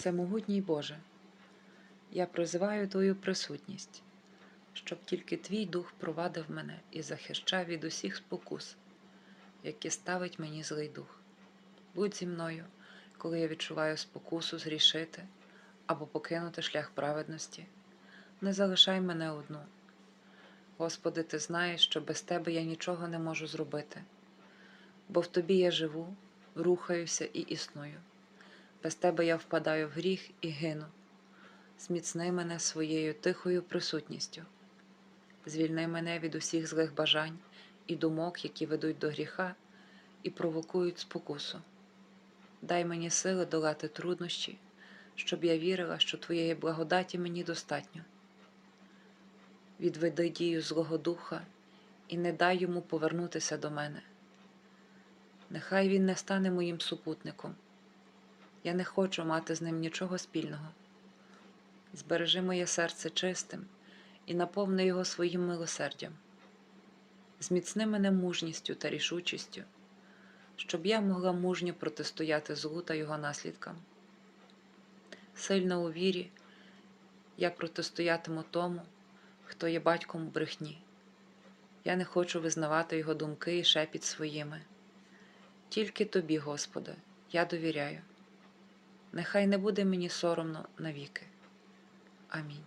Всемогутній Боже, я призиваю Твою присутність, щоб тільки Твій дух провадив мене і захищав від усіх спокус, які ставить мені злий дух. Будь зі мною, коли я відчуваю спокусу згрішити або покинути шлях праведності. Не залишай мене одну. Господи, Ти знаєш, що без Тебе я нічого не можу зробити, бо в Тобі я живу, рухаюся і існую. Без Тебе я впадаю в гріх і гину. Зміцни мене своєю тихою присутністю. Звільни мене від усіх злих бажань і думок, які ведуть до гріха і провокують спокусу. Дай мені сили долати труднощі, щоб я вірила, що Твоєї благодаті мені достатньо. Відведи дію Злого Духа і не дай йому повернутися до мене. Нехай він не стане моїм супутником. Я не хочу мати з ним нічого спільного. Збережи моє серце чистим і наповни його своїм милосердям. Зміцни мене мужністю та рішучістю, щоб я могла мужньо протистояти злу та його наслідкам. Сильно у вірі я протистоятиму тому, хто є батьком у брехні. Я не хочу визнавати його думки і шепіт своїми. Тільки тобі, Господи, я довіряю. Нехай не буде мені соромно навіки. Амінь.